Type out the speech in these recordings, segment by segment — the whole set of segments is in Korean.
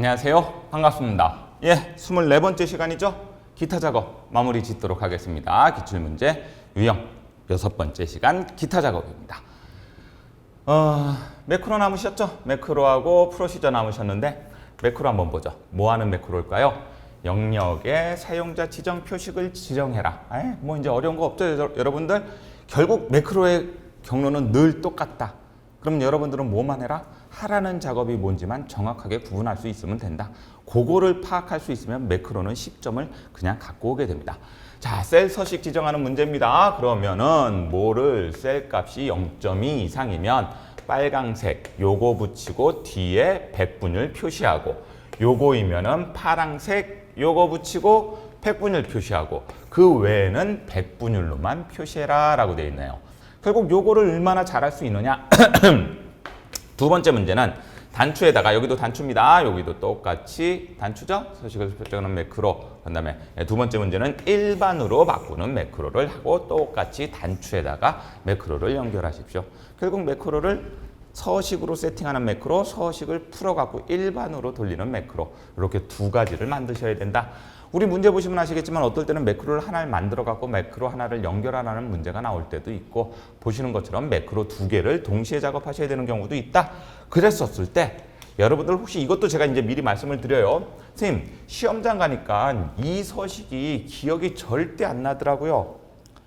안녕하세요. 반갑습니다. 예, 24번째 시간이죠. 기타 작업 마무리 짓도록 하겠습니다. 기출문제 유형 여섯 번째 시간 기타 작업입니다. 어, 매크로 남으셨죠? 매크로하고 프로시저 남으셨는데 매크로 한번 보죠. 뭐 하는 매크로일까요? 영역에 사용자 지정 표식을 지정해라. 에이, 뭐 이제 어려운 거 없죠, 여- 여러분들? 결국 매크로의 경로는 늘 똑같다. 그럼 여러분들은 뭐만 해라? 하라는 작업이 뭔지만 정확하게 구분할 수 있으면 된다. 그거를 파악할 수 있으면 매크로는 10점을 그냥 갖고 오게 됩니다. 자, 셀 서식 지정하는 문제입니다. 그러면은 뭐를 셀 값이 0.2 이상이면 빨강색 요거 붙이고 뒤에 백분율 표시하고 요거이면은 파랑색 요거 붙이고 백분율 표시하고 그 외에는 백분율로만 표시해라 라고 되어 있네요. 결국 요거를 얼마나 잘할 수 있느냐 두 번째 문제는 단추에다가 여기도 단추입니다. 여기도 똑같이 단추죠. 서식을 설정하는 매크로. 그 다음에 두 번째 문제는 일반으로 바꾸는 매크로를 하고 똑같이 단추에다가 매크로를 연결하십시오. 결국 매크로를 서식으로 세팅하는 매크로, 서식을 풀어갖고 일반으로 돌리는 매크로 이렇게 두 가지를 만드셔야 된다. 우리 문제 보시면 아시겠지만 어떨 때는 매크로를 하나를 만들어 갖고 매크로 하나를 연결하라는 문제가 나올 때도 있고 보시는 것처럼 매크로 두 개를 동시에 작업하셔야 되는 경우도 있다. 그랬었을 때 여러분들 혹시 이것도 제가 이제 미리 말씀을 드려요. 선생님 시험장 가니까 이 서식이 기억이 절대 안 나더라고요.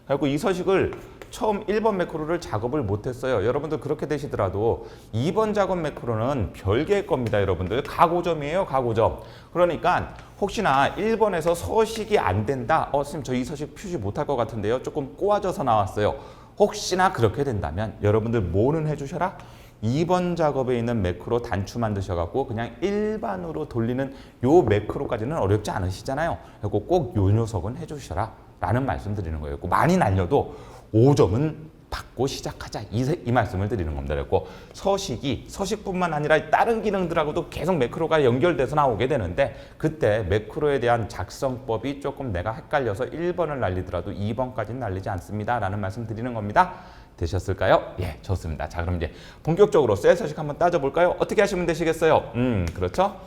그리고 이 서식을 처음 1번 매크로를 작업을 못했어요. 여러분들 그렇게 되시더라도 2번 작업 매크로는 별개의 겁니다. 여러분들 가고점이에요. 가고점. 그러니까 혹시나 1번에서 서식이 안 된다. 어, 선생님 저 이 서식 표시 못할 것 같은데요. 조금 꼬아져서 나왔어요. 혹시나 그렇게 된다면 여러분들 뭐는 해주셔라? 2번 작업에 있는 매크로 단추 만드셔갖고 그냥 일반으로 돌리는 요 매크로까지는 어렵지 않으시잖아요. 그리고 꼭 요 녀석은 해주셔라. 라는 말씀 드리는 거예요. 많이 날려도 5점은 받고 시작하자. 이, 세- 이 말씀을 드리는 겁니다. 그리고 서식이 서식뿐만 아니라 다른 기능들하고도 계속 매크로가 연결돼서 나오게 되는데 그때 매크로에 대한 작성법이 조금 내가 헷갈려서 1번을 날리더라도 2번까지는 날리지 않습니다. 라는 말씀 드리는 겁니다. 되셨을까요? 예, 좋습니다. 자, 그럼 이제 본격적으로 셀 서식 한번 따져볼까요? 어떻게 하시면 되시겠어요? 음, 그렇죠?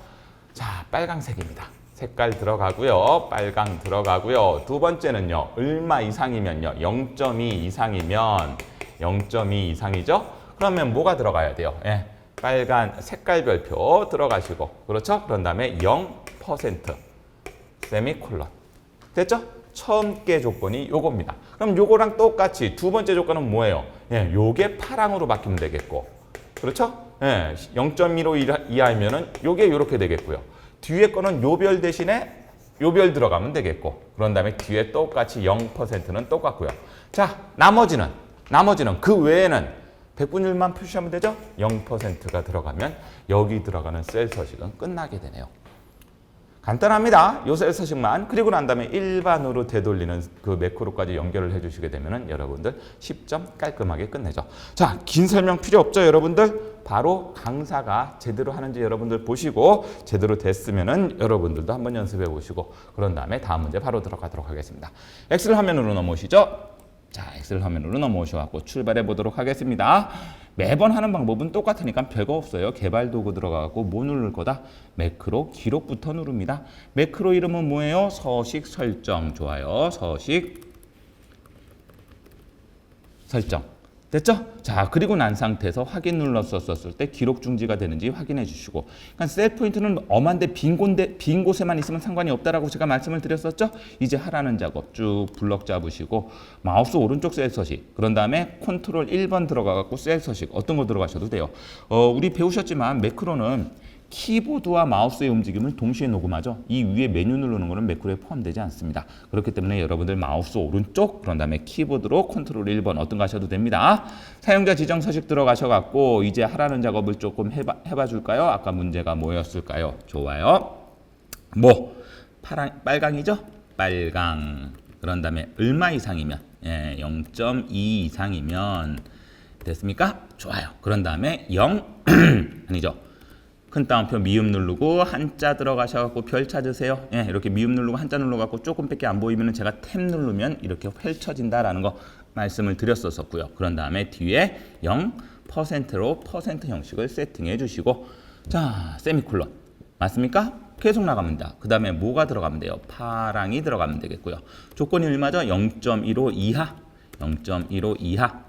자, 빨강색입니다. 색깔 들어가고요. 빨강 들어가고요. 두 번째는요. 얼마 이상이면요. 0.2 이상이면 0.2 이상이죠? 그러면 뭐가 들어가야 돼요? 예. 빨간 색깔별표 들어가시고 그렇죠? 그런 다음에 0% 세미콜론 됐죠? 처음 게 조건이 요겁니다. 그럼 요거랑 똑같이 두 번째 조건은 뭐예요? 예, 요게 파랑으로 바뀌면 되겠고 그렇죠? 예, 0.15 이하이면은 요게 요렇게 되겠고요. 뒤에 거는 요별 대신에 요별 들어가면 되겠고 그런 다음에 뒤에 똑같이 0%는 똑같고요. 자, 나머지는 나머지는 그 외에는 백분율만 표시하면 되죠? 0%가 들어가면 여기 들어가는 셀 서식은 끝나게 되네요. 간단합니다. 요 셀 서식만 그리고 난 다음에 일반으로 되돌리는 그 매크로까지 연결을 해주시게 되면은 여러분들 10점 깔끔하게 끝내죠. 자, 긴 설명 필요 없죠, 여러분들? 바로 강사가 제대로 하는지 여러분들 보시고 제대로 됐으면은 여러분들도 한번 연습해 보시고 그런 다음에 다음 문제 바로 들어가도록 하겠습니다. 엑셀 화면으로 넘어오시죠. 자, 엑셀 화면으로 넘어오셔갖고 출발해 보도록 하겠습니다. 매번 하는 방법은 똑같으니까 별거 없어요. 개발 도구 들어가고 뭐 누를 거다? 매크로 기록부터 누릅니다. 매크로 이름은 뭐예요? 서식 설정. 좋아요. 서식 설정. 됐죠? 자, 그리고 난 상태에서 확인 눌렀었을 때 기록 중지가 되는지 확인해 주시고. 그러니까 셀 포인트는 엄한데 빈 곳에, 빈 곳에만 있으면 상관이 없다라고 제가 말씀을 드렸었죠? 이제 하라는 작업 쭉 블럭 잡으시고 마우스 오른쪽 셀 서식. 그런 다음에 컨트롤 1번 들어가 갖고 셀 서식 어떤 거 들어가셔도 돼요. 어, 우리 배우셨지만 매크로는 키보드와 마우스의 움직임을 동시에 녹음하죠. 이 위에 메뉴 누르는 거는 매크로에 포함되지 않습니다. 그렇기 때문에 여러분들 마우스 오른쪽 그런 다음에 키보드로 컨트롤 1번 어떤 거 하셔도 됩니다. 사용자 지정 서식 들어가셔 갖고 이제 하라는 작업을 조금 해봐, 해봐 줄까요? 아까 문제가 뭐였을까요? 좋아요. 뭐 파랑 빨강이죠? 빨강. 그런 다음에 얼마 이상이면 예, 0.2 이상이면 됐습니까? 좋아요. 그런 다음에 0 아니죠. 큰 따옴표 미음 누르고 한자 들어가셔갖고 별 찾으세요. 예, 이렇게 미음 누르고 한자 눌러갖고 조금밖에 안 보이면은 제가 탭 누르면 이렇게 펼쳐진다라는 거 말씀을 드렸었고요. 그런 다음에 뒤에 0%로 퍼센트 형식을 세팅해 주시고 자 세미콜론 맞습니까? 계속 돼. 그 다음에 뭐가 들어가면 돼요? 파랑이 들어가면 되겠고요. 조건이 얼마죠? 0.15 이하. 0.15 이하.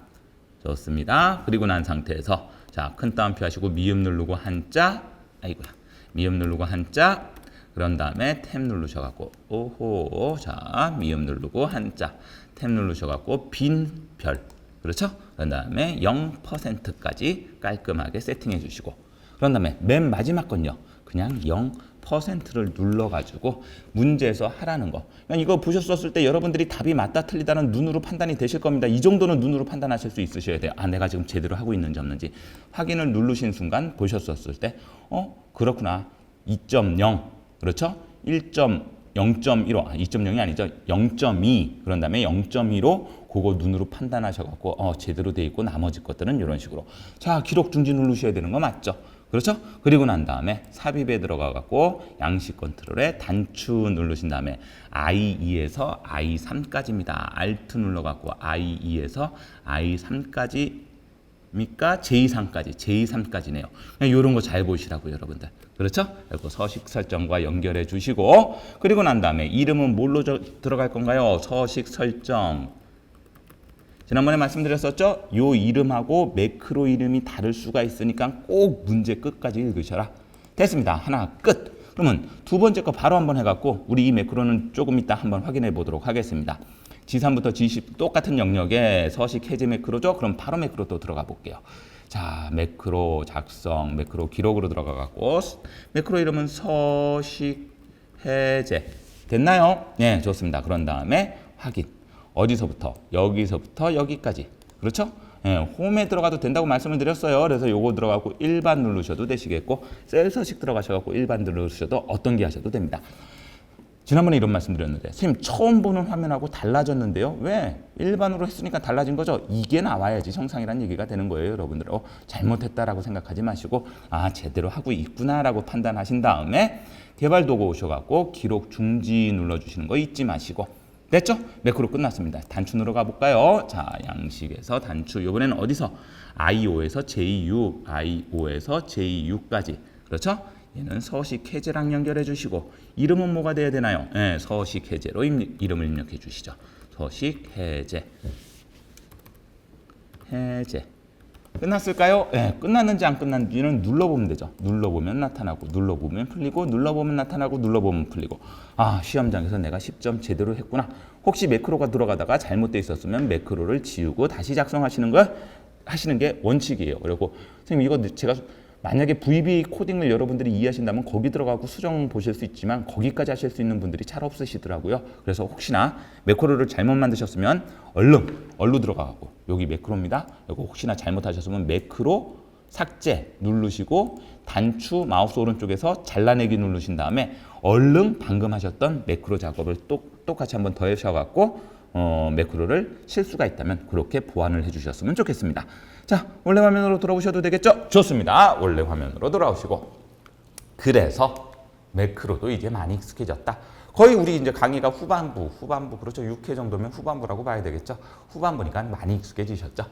좋습니다. 그리고 난 상태에서 자, 큰 따옴표 하시고 미음 누르고 한자. 아이고야. 미음 누르고 한자. 그런 다음에 탭 누르셔갖고 오호 자 미음 누르고 한자 탭 누르셔갖고 빈 별 그렇죠? 그런 다음에 0%까지 깔끔하게 세팅해 주시고 그런 다음에 맨 마지막 건요 그냥 0% 를 눌러가지고 문제에서 하라는 거. 그냥 이거 보셨었을 때 여러분들이 답이 맞다 틀리다는 눈으로 판단이 되실 겁니다. 이 정도는 눈으로 판단하실 수 있으셔야 돼요. 아 내가 지금 제대로 하고 있는지 없는지. 확인을 누르신 순간 보셨었을 때 어 그렇구나. 2.0 그렇죠? 1.0.15, 아, 2.0이 아니죠. 0.2 그런 다음에 0.2로 그거 눈으로 판단하셔갖고 어, 제대로 돼 있고 나머지 것들은 이런 식으로. 자 기록 중지 누르셔야 되는 거 맞죠? 그렇죠? 그리고 난 다음에 삽입에 들어가 갖고 양식 컨트롤에 단추 누르신 다음에 I2에서 I3까지입니다. Alt 눌러 갖고 I2에서 I3까지 입니까? 제2상까지, 제2상까지네요. 이런 거 잘 보시라고 여러분들. 그렇죠? 그리고 서식 설정과 연결해 주시고 그리고 난 다음에 이름은 뭘로 저- 들어갈 건가요? 서식 설정. 지난번에 말씀드렸었죠? 요 이름하고 매크로 이름이 다를 수가 있으니까 꼭 문제 끝까지 읽으셔라. 됐습니다. 하나 끝. 그러면 두 번째 거 바로 한번 해갖고 우리 이 매크로는 조금 이따 한번 확인해 보도록 하겠습니다. G3부터 G10 똑같은 영역에 서식 해제 매크로죠? 그럼 바로 매크로 또 들어가 볼게요. 자, 매크로 작성, 매크로 기록으로 들어가 갖고 매크로 이름은 서식 해제 됐나요? 네, 좋습니다. 그런 다음에 확인. 어디서부터? 여기서부터 여기까지. 그렇죠? 예, 홈에 들어가도 된다고 말씀을 드렸어요. 그래서 요거 들어가고 일반 누르셔도 되시겠고 셀 서식 들어가셔갖고 일반 누르셔도 어떤 게 하셔도 됩니다. 지난번에 이런 말씀 드렸는데 선생님 처음 보는 화면하고 달라졌는데요 왜 일반으로 했으니까 달라진 거죠 이게 나와야지 정상이란 얘기가 되는 거예요 여러분들 어, 잘못했다라고 생각하지 마시고 아 제대로 하고 있구나라고 판단하신 다음에 개발 도구 오셔갖고 기록 중지 눌러주시는 거 잊지 마시고 됐죠 매크로 끝났습니다 단추 누러 가볼까요 자 양식에서 단추 이번에는 어디서 I5에서 J6 I5에서 J6까지 그렇죠 얘는 서식 해제랑 연결해 주시고 이름은 뭐가 돼야 되나요? 네, 서식 해제로 입, 이름을 입력해 주시죠. 서식 해제. 해제. 끝났을까요? 네, 끝났는지 안 끝났는지는 눌러보면 되죠. 눌러보면 나타나고, 눌러보면 풀리고, 눌러보면 나타나고, 눌러보면 풀리고. 아, 시험장에서 내가 10점 제대로 했구나. 혹시 매크로가 들어가다가 잘못돼 있었으면 매크로를 지우고 다시 작성하시는 걸 하시는 게 원칙이에요. 그리고 선생님 이거 제가 만약에 VB 코딩을 여러분들이 이해하신다면 거기 들어가고 수정 보실 수 있지만 거기까지 하실 수 있는 분들이 잘 없으시더라고요. 그래서 혹시나 매크로를 잘못 만드셨으면 얼른 얼루 들어가고 여기 매크로입니다. 이거 혹시나 잘못하셨으면 매크로 삭제 누르시고 단추 마우스 오른쪽에서 잘라내기 누르신 다음에 얼른 방금 하셨던 매크로 작업을 똑, 똑같이 한번 더 하셔갖고 어, 매크로를 실수가 있다면 그렇게 보완을 해주셨으면 좋겠습니다. 자, 원래 화면으로 돌아오셔도 되겠죠? 좋습니다. 원래 화면으로 돌아오시고 그래서 매크로도 이제 많이 익숙해졌다. 거의 우리 이제 강의가 후반부, 후반부 그렇죠. 6회 정도면 후반부라고 봐야 되겠죠. 후반부니까 많이 익숙해지셨죠.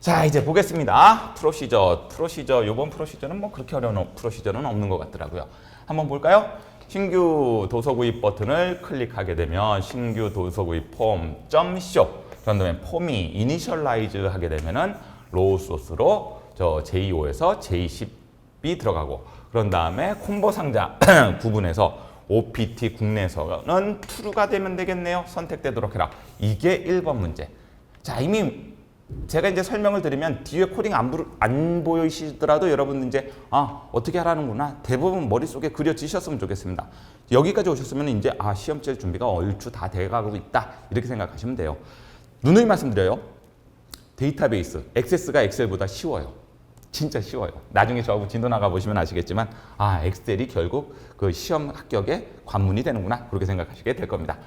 자, 이제 보겠습니다. 프로시저, 프로시저, 요번 프로시저는 뭐 그렇게 어려운 프로시저는 없는 것 같더라고요. 한번 볼까요? 신규 도서 구입 버튼을 클릭하게 되면 신규 도서 구입 폼 .show 그런 다음에 폼이 이니셜라이즈 하게 되면은 로우 소스로 저 J5에서 J10이 들어가고 그런 다음에 콤보 상자 구분해서 OPT 국내에서는 true가 되면 되겠네요. 선택되도록 해라. 이게 1번 문제. 자, 이미 제가 이제 설명을 드리면 뒤에 코딩 안, 부, 안 보이시더라도 여러분 이제 아 어떻게 하라는구나 대부분 머릿속에 그려지셨으면 좋겠습니다. 여기까지 오셨으면 이제 아 시험 칠 준비가 얼추 다 돼가고 있다 이렇게 생각하시면 돼요. 누누이 말씀드려요. 데이터베이스 액세스가 엑셀보다 쉬워요. 진짜 쉬워요. 나중에 저하고 진도 나가 보시면 아시겠지만 아 엑셀이 결국 그 시험 합격의 관문이 되는구나 그렇게 생각하시게 될 겁니다.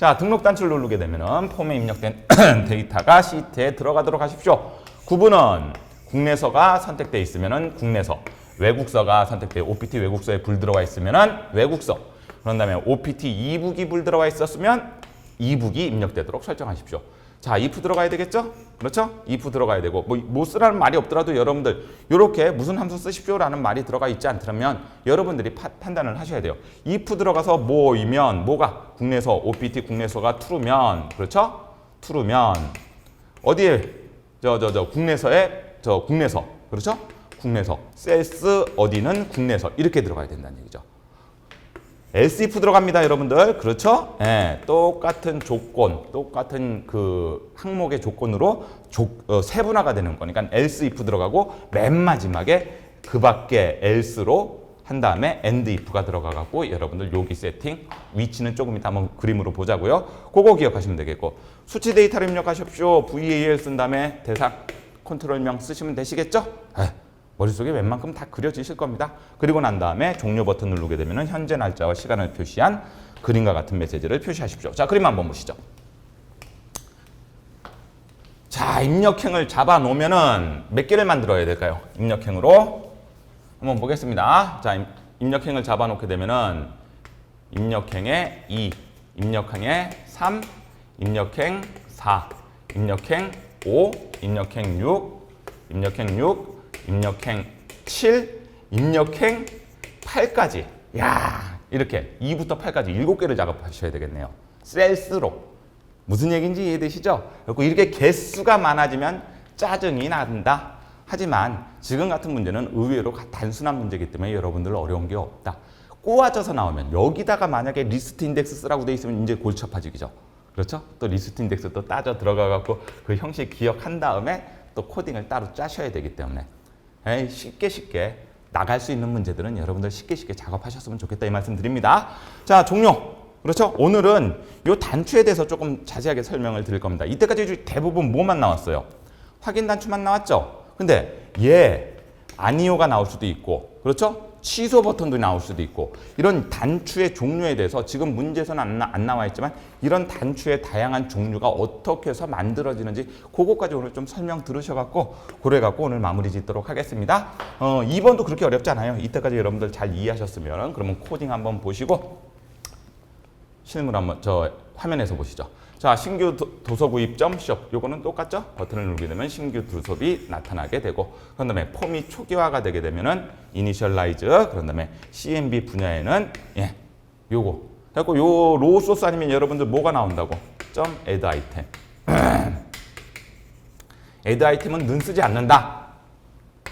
자 등록 단추를 누르게 되면은 폼에 입력된 데이터가 시트에 들어가도록 하십시오. 구분은 국내서가 선택돼 있으면은 국내서, 외국서가 선택돼 OPT 외국서에 불 들어가 있으면은 외국서. 그런 다음에 OPT 이북이 불 들어가 있었으면 이북이 입력되도록 설정하십시오. 자, if 들어가야 되겠죠? 그렇죠? if 들어가야 되고 뭐, 뭐 쓰라는 말이 없더라도 여러분들 이렇게 무슨 함수 쓰십시오라는 말이 들어가 있지 않다면 여러분들이 파- 판단을 하셔야 돼요. if 들어가서 뭐이면 뭐가 국내서 OPT 국내서가 true면 그렇죠? true면 어디에 저 저 저 국내서에 저 국내서 그렇죠? 국내서 셀스 어디는 국내서 이렇게 들어가야 된다는 얘기죠. Else if 들어갑니다, 여러분들. 그렇죠? 예, 똑같은 조건, 똑같은 그 항목의 조건으로 조, 어, 세분화가 되는 거니까 else if 들어가고 맨 마지막에 그 밖에 else로 한 다음에 and if가 들어가 갖고 여러분들 여기 세팅 위치는 조금 이따 한번 그림으로 보자고요. 그거 기억하시면 되겠고 수치 데이터를 입력하십시오. VAL 쓴 다음에 대상 컨트롤명 쓰시면 되시겠죠? 에, 머릿속에 웬만큼 다 그려지실 겁니다. 그리고 난 다음에 종료 버튼 누르게 되면 현재 날짜와 시간을 표시한 그림과 같은 메시지를 표시하십시오. 자, 그림 한번 보시죠. 자, 입력행을 잡아 놓으면은 몇 개를 만들어야 될까요? 입력행으로 한번 보겠습니다. 자, 임- 입력행을 잡아 놓게 되면은 입력행에 2, 입력행에 3, 입력행 4, 입력행 5, 입력행 6, 입력행 6, 입력행 7, 입력행 8까지. 야, 이렇게 2부터 8까지 7개를 작업하셔야 되겠네요. 셀스로. 무슨 얘기인지 이해되시죠? 그리고 이렇게 개수가 많아지면 짜증이 난다. 하지만 지금 같은 문제는 의외로 가- 단순한 문제이기 때문에 여러분들 어려운 게 없다. 꼬아져서 나오면 여기다가 만약에 리스트 인덱스 쓰라고 돼 있으면 이제 골치 아파지죠. 그렇죠? 또 리스트 인덱스 또 따져 들어가 갖고 그 형식 기억한 다음에 또 코딩을 따로 짜셔야 되기 때문에 에이, 쉽게 쉽게 나갈 수 있는 문제들은 여러분들 쉽게 쉽게 작업하셨으면 좋겠다 이 말씀 드립니다. 자, 종료. 그렇죠? 오늘은 이 단추에 대해서 조금 자세하게 설명을 드릴 겁니다. 이때까지 대부분 뭐만 나왔어요? 확인 단추만 나왔죠? 근데 얘 아니오가 나올 수도 있고 그렇죠? 취소 버튼도 나올 수도 있고 이런 단추의 종류에 대해서 지금 문제에서는 안, 나, 안 나와 있지만 이런 단추의 다양한 종류가 어떻게 해서 만들어지는지 그거까지 오늘 좀 설명 들으셔갖고 그래 갖고 오늘 마무리 짓도록 하겠습니다. 어, 2번도 그렇게 어렵지 않아요. 이때까지 여러분들 잘 이해하셨으면 그러면 코딩 한번 보시고 실물 한번 저 화면에서 보시죠. 자, 신규 도, 도서 구입점 shop 요거는 똑같죠? 버튼을 누르게 되면 신규 도서비 나타나게 되고 그런 다음에 폼이 초기화가 되게 되면은 이니셜라이즈 그런 다음에 CMB 분야에는 예, 요거 그래고 요 로우 소스 아니면 여러분들 뭐가 나온다고? 점 add 아이템 add 아이템은 는 쓰지 않는다.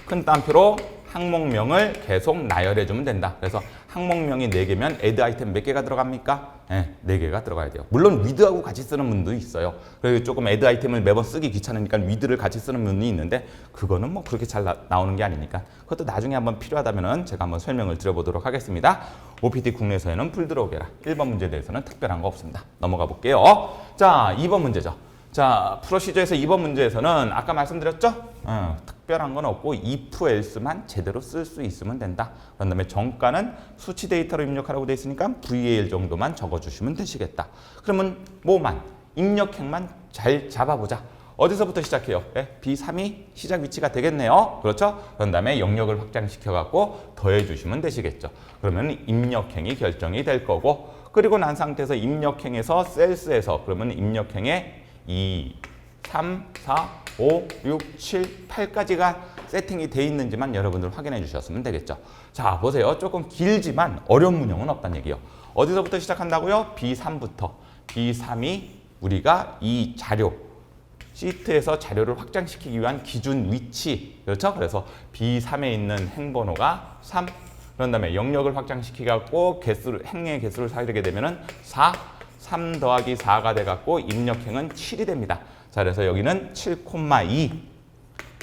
큰 따옴표로 항목명을 계속 나열해 주면 된다. 그래서 항목명이 4개면 add 아이템 몇 개가 들어갑니까? 네, 4개가 들어가야 돼요. 물론 with하고 같이 쓰는 분도 있어요. 그리고 조금 add 아이템을 매번 쓰기 귀찮으니까 with를 같이 쓰는 분이 있는데 그거는 뭐 그렇게 잘 나, 나오는 게 아니니까 그것도 나중에 한번 필요하다면 제가 한번 설명을 드려보도록 하겠습니다. OPT 국내에서는 풀 들어오게라. 1번 문제에 대해서는 특별한 거 없습니다. 넘어가 볼게요. 자, 2번 문제죠. 자, 프로시저에서 2번 문제에서는 아까 말씀드렸죠? 어, 특별한 건 없고 if else만 제대로 쓸 수 있으면 된다. 그런 다음에 정가는 수치 데이터로 입력하라고 돼 있으니까 VAL 정도만 적어주시면 되시겠다. 그러면 뭐만 입력행만 잘 잡아보자. 어디서부터 시작해요? 예, B3이 시작 위치가 되겠네요. 그렇죠? 그런 다음에 영역을 확장시켜 갖고 더해 주시면 되시겠죠. 그러면 입력행이 결정이 될 거고 그리고 난 상태에서 입력행에서 셀스에서 그러면 입력행에 2, 3, 4, 5, 6, 7, 8까지가 세팅이 돼 있는지만 여러분들 확인해 주셨으면 되겠죠. 자, 보세요. 조금 길지만 어려운 문형은 없다는 얘기요. 어디서부터 시작한다고요? B3부터. B3이 우리가 이 자료 시트에서 자료를 확장시키기 위한 기준 위치 그렇죠? 그래서 B3에 있는 행번호가 3 그런 다음에 영역을 확장시키 갖고 개수를 행의 개수를 사게 되면은 4 3 더하기 4가 돼 갖고 입력행은 7이 됩니다. 자, 그래서 여기는 7,2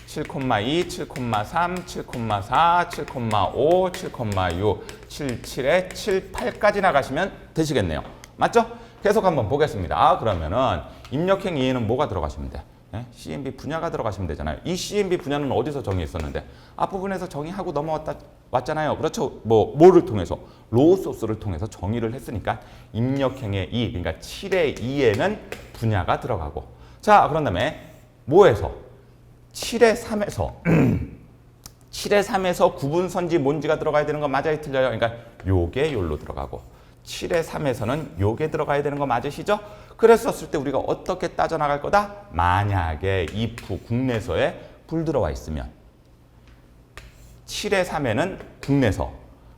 7,2, 7,3, 7,4, 7,5, 7,6, 7, 7에 7, 8까지 나가시면 되시겠네요. 맞죠? 계속 한번 보겠습니다. 그러면은 입력행 2에는 뭐가 들어가시면 돼? 예? CMB 분야가 들어가시면 되잖아요. 이 CMB 분야는 어디서 정의했었는데 앞부분에서 정의하고 넘어왔다 왔잖아요. 그렇죠? 뭐 뭐를 통해서 로우 소스를 통해서 정의를 했으니까 입력행의 2 그러니까 7의 2에는 분야가 들어가고 자 그런 다음에 뭐에서 7의 3에서 7의 3에서 구분 선지 뭔지가 들어가야 되는 건 맞아요 틀려요 그러니까 요게 요로 들어가고 7의 3에서는 요게 들어가야 되는 거 맞으시죠? 그랬었을 때 우리가 어떻게 따져나갈 거다? 만약에 if 국내서에 불 들어와 있으면 7의 3에는 국내서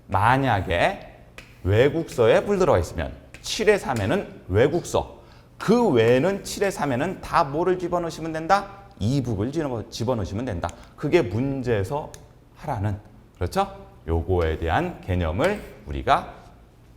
만약에 외국서에 불 들어가 있으면 7의 3에는 외국서 그 외에는 7의 3에는 다 뭐를 집어넣으시면 된다? 이북을 집어- 집어넣으시면 된다. 그게 문제에서 하라는 그렇죠? 요거에 대한 개념을 우리가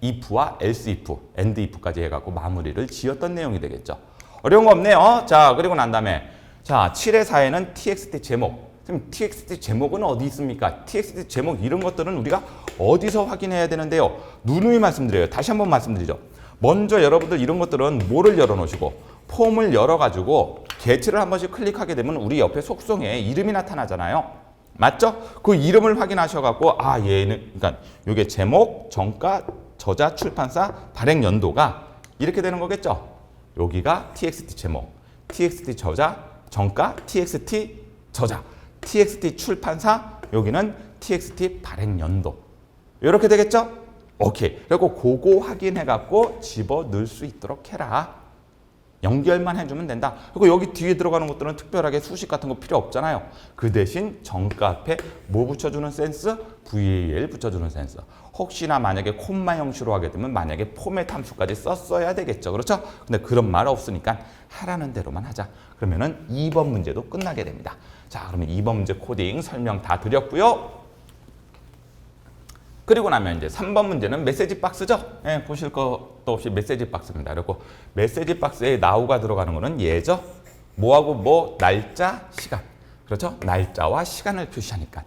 if와 else if, and if까지 해갖고 마무리를 지었던 내용이 되겠죠. 어려운 거 없네요. 자 그리고 난 다음에 자 7의 4에는 txt 제목 그럼 txt 제목은 어디 있습니까? txt 제목 이런 것들은 우리가 어디서 확인해야 되는데요. 누누이 말씀드려요. 다시 한번 말씀드리죠. 먼저 여러분들 이런 것들은 뭐를 열어놓으시고 폼을 열어가지고 개체를 한 번씩 클릭하게 되면 우리 옆에 속성에 이름이 나타나잖아요. 맞죠? 그 이름을 확인하셔갖고 아 얘는 그러니까 이게 제목, 정가, 저자, 출판사, 발행 연도가 이렇게 되는 거겠죠. 여기가 txt 제목, txt 저자, 정가, txt 저자, txt 출판사, 여기는 txt 발행 연도. 이렇게 되겠죠? 오케이. 그리고 그거 확인해 갖고 집어 넣을 수 있도록 해라. 연결만 해주면 된다. 그리고 여기 뒤에 들어가는 것들은 특별하게 수식 같은 거 필요 없잖아요. 그 대신 정가 앞에 뭐 붙여주는 센스? VAL 붙여주는 센스. 혹시나 만약에 콤마 형식으로 하게 되면 만약에 포맷 함수까지 썼어야 되겠죠. 그렇죠? 근데 그런 말 없으니까 하라는 대로만 하자. 그러면은 2번 문제도 끝나게 됩니다. 자, 그러면 2번 문제 코딩 설명 다 드렸고요. 그리고 나면 이제 3번 문제는 메시지 박스죠. 예, 보실 것도 없이 메시지 박스입니다. 그리고 메시지 박스에 나우가 들어가는 거는 예죠. 뭐하고 뭐 날짜, 시간. 그렇죠? 날짜와 시간을 표시하니까.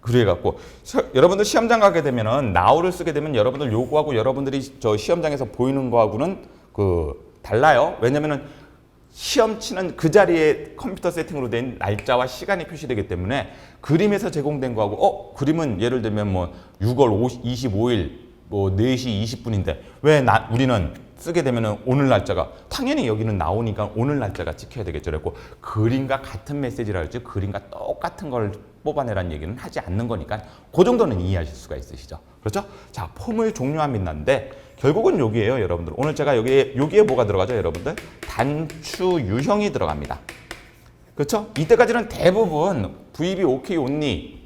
그래갖고 시- 여러분들 시험장 가게 되면은 나우를 쓰게 되면 여러분들 요구하고 여러분들이 저 시험장에서 보이는 거하고는 그 달라요. 왜냐면은 시험 치는 그 자리에 컴퓨터 세팅으로 된 날짜와 시간이 표시되기 때문에 그림에서 제공된 거하고 어 그림은 예를 들면 뭐 6월 25일 뭐 4시 20분인데 왜 나, 우리는 쓰게 되면은 오늘 날짜가 당연히 여기는 나오니까 오늘 날짜가 찍혀야 되겠죠. 그래고 그림과 같은 메시지라 할지 그림과 똑같은 걸 뽑아내라는 얘기는 하지 않는 거니까 그 정도는 이해하실 수가 있으시죠. 그렇죠? 자, 종류와 빛난데 결국은 여기에요, 여러분들. 오늘 제가 여기에 여기에 뭐가 들어가죠, 여러분들? 단추 유형이 들어갑니다. 그렇죠? 이때까지는 대부분 VB OK only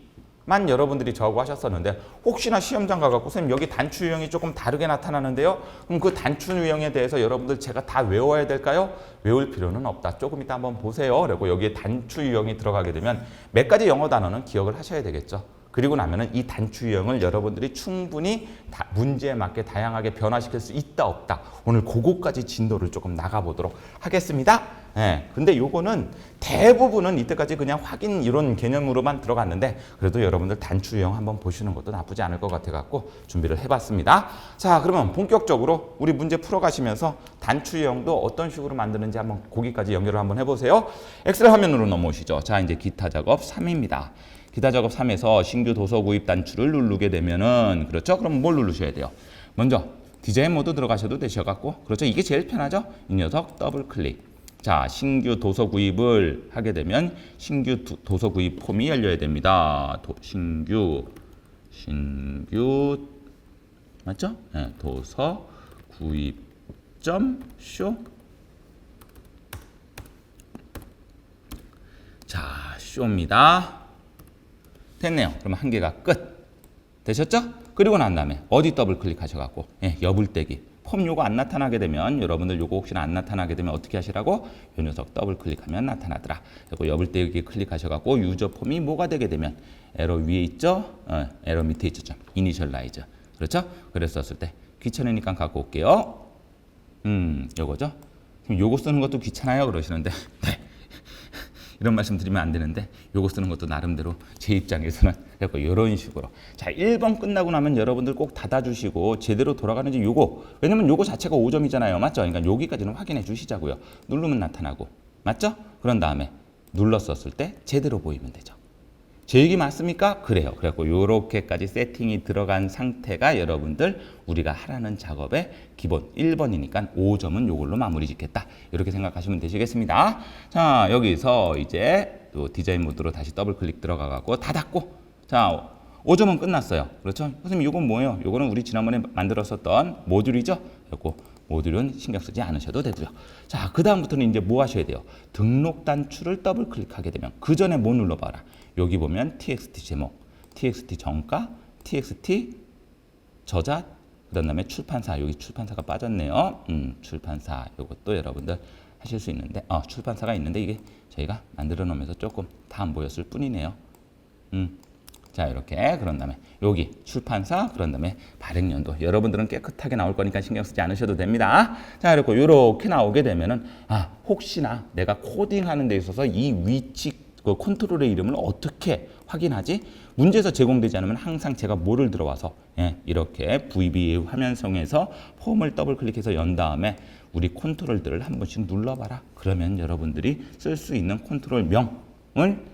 만 여러분들이 저하고 하셨었는데 혹시나 시험장 가갖고 선생님 여기 단추 유형이 조금 다르게 나타나는데요. 그럼 그 단추 유형에 대해서 여러분들 제가 다 외워야 될까요? 외울 필요는 없다. 조금 이따 한번 보세요. 그리고 여기에 단추 유형이 들어가게 되면 몇 가지 영어 단어는 기억을 하셔야 되겠죠. 그리고 나면은 이 단추 유형을 여러분들이 충분히 다 문제에 맞게 다양하게 변화시킬 수 있다 없다. 오늘 그거까지 진도를 조금 나가보도록 하겠습니다. 예. 근데 요거는 대부분은 이때까지 그냥 확인 이론 개념으로만 들어갔는데 그래도 여러분들 단추 유형 한번 보시는 것도 나쁘지 않을 것 같아 갖고 준비를 해봤습니다. 자, 그러면 본격적으로 우리 문제 풀어가시면서 단추 유형도 어떤 식으로 만드는지 한번 거기까지 연결을 한번 해보세요. 엑셀 화면으로 넘어오시죠. 자, 이제 기타 작업 3입니다. 기타 작업 3에서 신규 도서 구입 단추를 누르게 되면은 그렇죠? 그럼 뭘 누르셔야 돼요? 먼저 디자인 모드 들어가셔도 되셔갖고 그렇죠? 이게 제일 편하죠? 이 녀석 더블 클릭. 자, 신규 도서 구입을 하게 되면 신규 도- 도서 구입 폼이 열려야 됩니다. 도, 신규 신규 맞죠? 네, 도서 구입 점 쇼. 자, 쇼입니다. 됐네요. 그럼 한 개가 끝. 되셨죠? 그리고 난 다음에 어디 더블 클릭하셔갖고 예, 여불떼기 폼 요거 안 나타나게 되면 여러분들 요거 혹시나 안 나타나게 되면 어떻게 하시라고 요 녀석 더블 클릭하면 나타나더라. 그리고 여불떼기 클릭하셔갖고 유저 폼이 뭐가 되게 되면 에러 위에 있죠? 어, 에러 밑에 있죠? 좀. 이니셜라이즈 그렇죠? 그랬었을 때 귀찮으니까 갖고 올게요. 음, 요거죠? 요거 쓰는 것도 귀찮아요 그러시는데 네. 이런 말씀 드리면 안 되는데 요거 쓰는 것도 나름대로 제 입장에서는 그래서 이런 식으로. 자 1번 끝나고 나면 여러분들 꼭 닫아주시고 제대로 돌아가는지 요거. 왜냐면 요거 자체가 5점이잖아요. 맞죠? 그러니까 여기까지는 확인해 주시자고요. 누르면 나타나고. 맞죠? 그런 다음에 눌렀었을 때 제대로 보이면 되죠 제 얘기 맞습니까? 그래요. 그래갖고 요렇게까지 세팅이 들어간 상태가 여러분들 우리가 하라는 작업의 기본 1번이니까 5점은 요걸로 마무리 짓겠다. 이렇게 생각하시면 되시겠습니다. 자, 여기서 이제 또 디자인 모드로 다시 더블 클릭 들어가 갖고 닫았고 자, 5점은 끝났어요. 그렇죠? 선생님 이건 뭐예요? 이거는 우리 지난번에 만들었었던 모듈이죠. 그리고 모듈은 신경 쓰지 않으셔도 되고요. 자, 그 다음부터는 이제 뭐 하셔야 돼요? 등록 단추를 더블 클릭하게 되면 그 전에 뭐 눌러봐라. 여기 보면 txt 제목, txt 정가, txt 저자, 그 다음에 출판사 여기 출판사가 빠졌네요. 음, 출판사 이것도 여러분들 하실 수 있는데, 어, 출판사가 있는데 이게 저희가 만들어 놓으면서 조금 다 안 보였을 뿐이네요. 음. 자 이렇게 그런 다음에 여기 출판사 그런 다음에 발행연도. 여러분들은 깨끗하게 나올 거니까 신경 쓰지 않으셔도 됩니다. 자 그리고 이렇게 나오게 되면은 아 혹시나 내가 코딩하는 데 있어서 이 위치 그 컨트롤의 이름을 어떻게 확인하지? 문제에서 제공되지 않으면 항상 제가 뭐를 들어와서 예, 이렇게 VB 화면성에서 폼을 더블 클릭해서 연 다음에 우리 컨트롤들을 한 번씩 눌러봐라. 그러면 여러분들이 쓸 수 있는 컨트롤 명을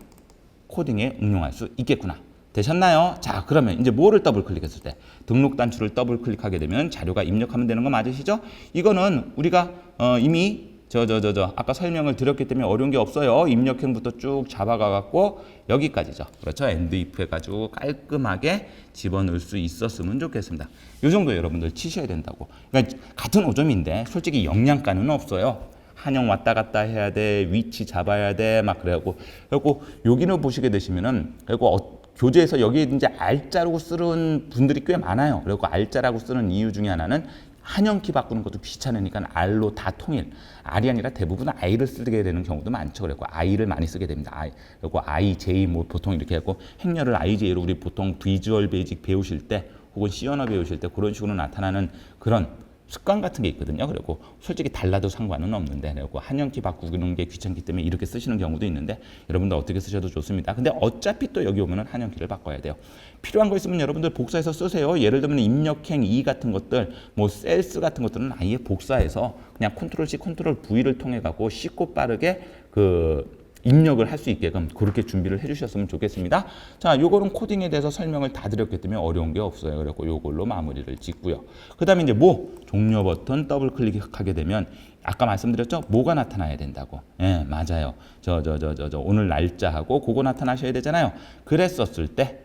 코딩에 응용할 수 있겠구나. 되셨나요? 자, 그러면 이제 뭐를 더블 클릭했을 때 등록 단추를 더블 클릭하게 되면 자료가 입력하면 되는 거 맞으시죠? 이거는 우리가 어, 이미 저 저 저 저 아까 설명을 드렸기 때문에 어려운 게 없어요. 입력형부터 쭉 잡아가 갖고 여기까지죠. 그렇죠? 엔드 if 해 가지고 깔끔하게 집어넣을 수 있었으면 좋겠습니다. 요 정도 여러분들 치셔야 된다고. 그러니까 같은 5점인데 솔직히 영양가는 없어요. 한영 왔다 갔다 해야 돼 위치 잡아야 돼 막 그래 갖고 그리고 여기는 보시게 되시면은 그리고 어, 교재에서 여기 이제 알자라고 쓰는 분들이 꽤 많아요. 그리고 알자라고 쓰는 이유 중에 하나는 한영키 바꾸는 것도 귀찮으니까 R로 다 통일. R이 아니라 대부분 I를 쓰게 되는 경우도 많죠. 그리고 I를 많이 쓰게 됩니다. I. 그리고 I, J 뭐 보통 이렇게 하고 행렬을 IJ로 우리 보통 비주얼 베이직 배우실 때 혹은 C 언어 배우실 때 그런 식으로 나타나는 그런 습관 같은 게 있거든요. 그리고 솔직히 달라도 상관은 없는데, 그리고 한영키 바꾸는 게 귀찮기 때문에 이렇게 쓰시는 경우도 있는데, 여러분들 어떻게 쓰셔도 좋습니다. 근데 어차피 또 여기 오면은 한영키를 바꿔야 돼요. 필요한 거 있으면 여러분들 복사해서 쓰세요. 예를 들면 입력행 2 같은 것들, 뭐 셀스 같은 것들은 아예 복사해서 그냥 컨트롤 C, 컨트롤 V를 통해 갖고 쉽고 빠르게 그 입력을 할 수 있게끔 그렇게 준비를 해주셨으면 좋겠습니다. 자, 요거는 코딩에 대해서 설명을 다 드렸기 때문에 어려운 게 없어요. 그래고 요걸로 마무리를 짓고요. 그 다음에 이제 뭐 종료 버튼 더블 클릭하게 되면 아까 말씀드렸죠? 뭐가 나타나야 된다고. 예, 맞아요. 저, 저, 저, 저, 저, 오늘 날짜하고 그거 나타나셔야 되잖아요. 그랬었을 때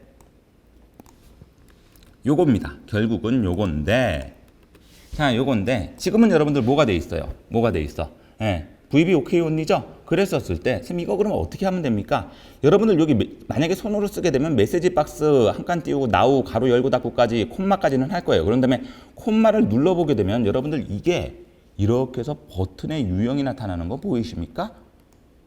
요겁니다. 결국은 요건데 자, 요건데 지금은 여러분들 뭐가 돼 있어요? 뭐가 돼 있어? 예. VB OK 온리죠? 그랬었을 때, 선생님 이거 그러면 어떻게 하면 됩니까? 여러분들 여기 매- 만약에 손으로 쓰게 되면 메시지 박스 한 칸 띄우고 나우 가로 열고 닫고까지 콤마까지는 할 거예요. 그런 다음에 콤마를 눌러보게 되면 여러분들 이게 이렇게 해서 버튼의 유형이 나타나는 거 보이십니까?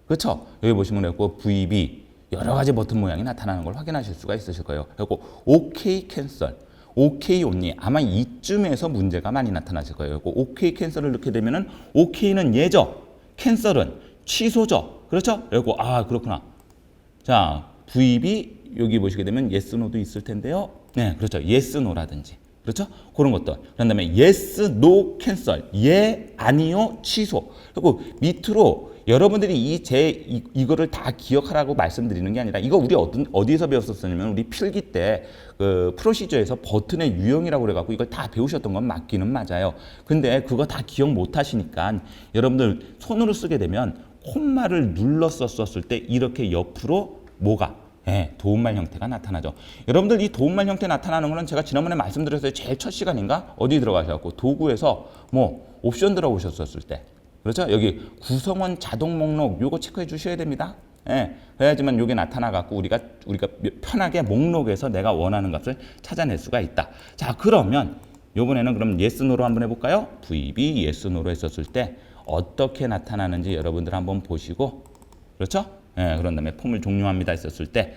그렇죠? 여기 보시면 그고 VB 여러 가지 버튼 모양이 나타나는 걸 확인하실 수가 있으실 거예요. 그리고 OK 캔슬, OK 온리 아마 이쯤에서 문제가 많이 나타나실 거예요. 그리고 OK 캔슬을 넣게 되면은 OK는 예죠, 캔슬은 취소죠. 그렇죠? 그리고 아 그렇구나. 자 VB 여기 보시게 되면 yes, no도 있을 텐데요. 네, 그렇죠. yes, no라든지. 그렇죠? 그런 것들. 그런 다음에 yes, no, cancel. 예, 아니요, 취소. 그리고 밑으로 여러분들이 이 제 이거를 다 기억하라고 말씀드리는 게 아니라 이거 우리 어떤 어디에서 배웠었냐면 우리 필기 때 그 프로시저에서 버튼의 유형이라고 그래 갖고 이걸 다 배우셨던 건 맞기는 맞아요. 근데 그거 다 기억 못 하시니까 여러분들 손으로 쓰게 되면 콤마를 눌렀었을 때 이렇게 옆으로 뭐가 예, 도움말 형태가 나타나죠. 여러분들 이 도움말 형태 나타나는 거는 제가 지난번에 말씀드렸어요. 제일 첫 시간인가 어디 들어가셔갖고 도구에서 뭐 옵션 들어오셨었을 때 그렇죠? 여기 구성원 자동 목록 요거 체크해 주셔야 됩니다. 예, 그래야지만 요게 나타나 갖고 우리가 우리가 편하게 목록에서 내가 원하는 값을 찾아낼 수가 있다. 자, 그러면 요번에는 그럼 yes no로 한번 해 볼까요? VB yes no로 했었을 때 어떻게 나타나는지 여러분들 한번 보시고 그렇죠? 예, 그런 다음에 폼을 종료합니다 했었을 때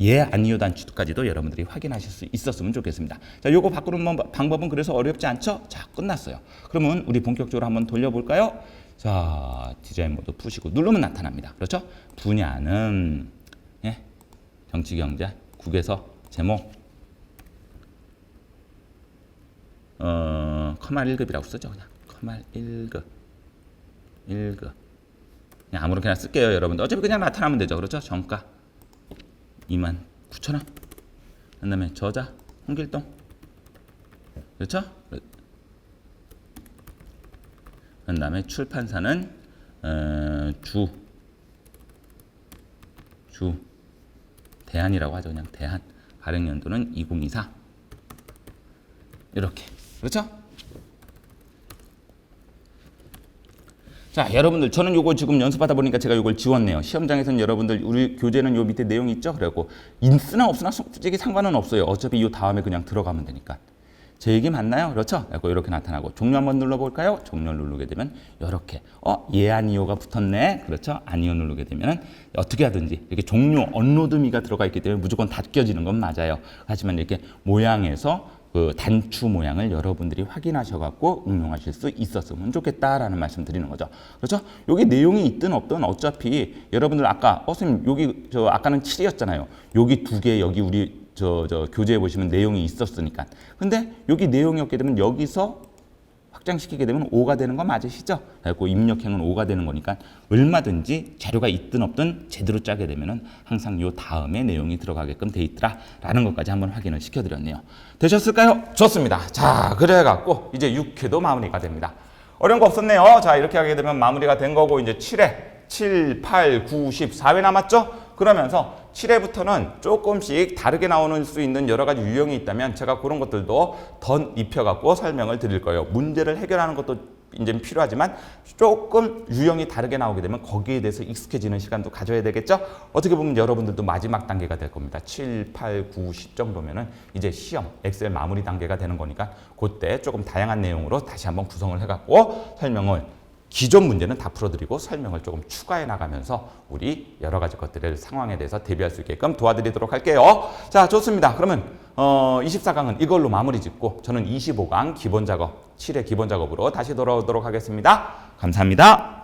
예, 아니요 단추까지도 여러분들이 확인하실 수 있었으면 좋겠습니다. 자, 요거 바꾸는 번- 방법은 그래서 어렵지 않죠? 자, 끝났어요. 그러면 우리 본격적으로 한번 돌려볼까요? 자, 디자인 모드 푸시고 누르면 나타납니다. 그렇죠? 분야는 예, 정치 경제 국에서 제목 어, 커말 1급이라고 쓰죠, 그냥. 커말 1급. 1급. 그냥 아무렇게나 쓸게요, 여러분들. 어차피 그냥 나타나면 되죠. 그렇죠? 정가 2만 9천 원. 그다음에 저자 홍길동. 그렇죠? 그다음에 출판사는 어, 주. 주. 대한이라고 하죠. 그냥 대한. 발행 연도는 2024. 이렇게. 그렇죠? 자, 여러분들 저는 요거 지금 연습하다 보니까 제가 요걸 지웠네요. 시험장에서는 여러분들 우리 교재는 요 밑에 내용 있죠? 그래고 있으나 없으나 솔직히 상관은 없어요. 어차피 요 다음에 그냥 들어가면 되니까. 제 얘기 맞나요? 그렇죠? 그래고 이렇게 나타나고 종료 한번 눌러볼까요? 종료를 누르게 되면 이렇게 어? 예 아니요가 붙었네. 그렇죠? 아니요 누르게 되면 어떻게 하든지 이렇게 종료 언로드미가 들어가 있기 때문에 무조건 닫혀지는 건 맞아요. 하지만 이렇게 모양에서 그 단추 모양을 여러분들이 확인하셔갖고 응용하실 수 있었으면 좋겠다라는 말씀 드리는 거죠. 그렇죠? 여기 내용이 있든 없든 어차피 여러분들 아까 어 선생님 여기 저 아까는 7이었잖아요. 여기 두 개 여기 우리 저 저 교재에 보시면 내용이 있었으니까. 근데 여기 내용이 없게 되면 여기서 확장시키게 되면 5가 되는 거 맞으시죠? 그리고 입력행은 5가 되는 거니까 얼마든지 자료가 있든 없든 제대로 짜게 되면은 항상 요 다음에 내용이 들어가게끔 돼 있더라라는 것까지 한번 확인을 시켜드렸네요. 되셨을까요? 좋습니다. 자, 그래갖고 이제 6회도 마무리가 됩니다. 어려운 거 없었네요. 자, 이렇게 하게 되면 마무리가 된 거고 이제 7회, 7, 8, 9, 10, 4회 남았죠? 그러면서 7회부터는 조금씩 다르게 나오는 수 있는 여러 가지 유형이 있다면 제가 그런 것들도 더 입혀 갖고 설명을 드릴 거예요. 문제를 해결하는 것도 이제 필요하지만 조금 유형이 다르게 나오게 되면 거기에 대해서 익숙해지는 시간도 가져야 되겠죠? 어떻게 보면 여러분들도 마지막 단계가 될 겁니다. 7, 8, 9, 10 정도면은 이제 시험, 엑셀 마무리 단계가 되는 거니까 그때 조금 다양한 내용으로 다시 한번 구성을 해갖고 설명을 기존 문제는 다 풀어드리고 설명을 조금 추가해 나가면서 우리 여러 가지 것들을 상황에 대해서 대비할 수 있게끔 도와드리도록 할게요. 자, 좋습니다. 그러면 어, 24강은 이걸로 마무리 짓고 저는 25강 기본 작업, 7회 기본 작업으로 다시 돌아오도록 하겠습니다. 감사합니다.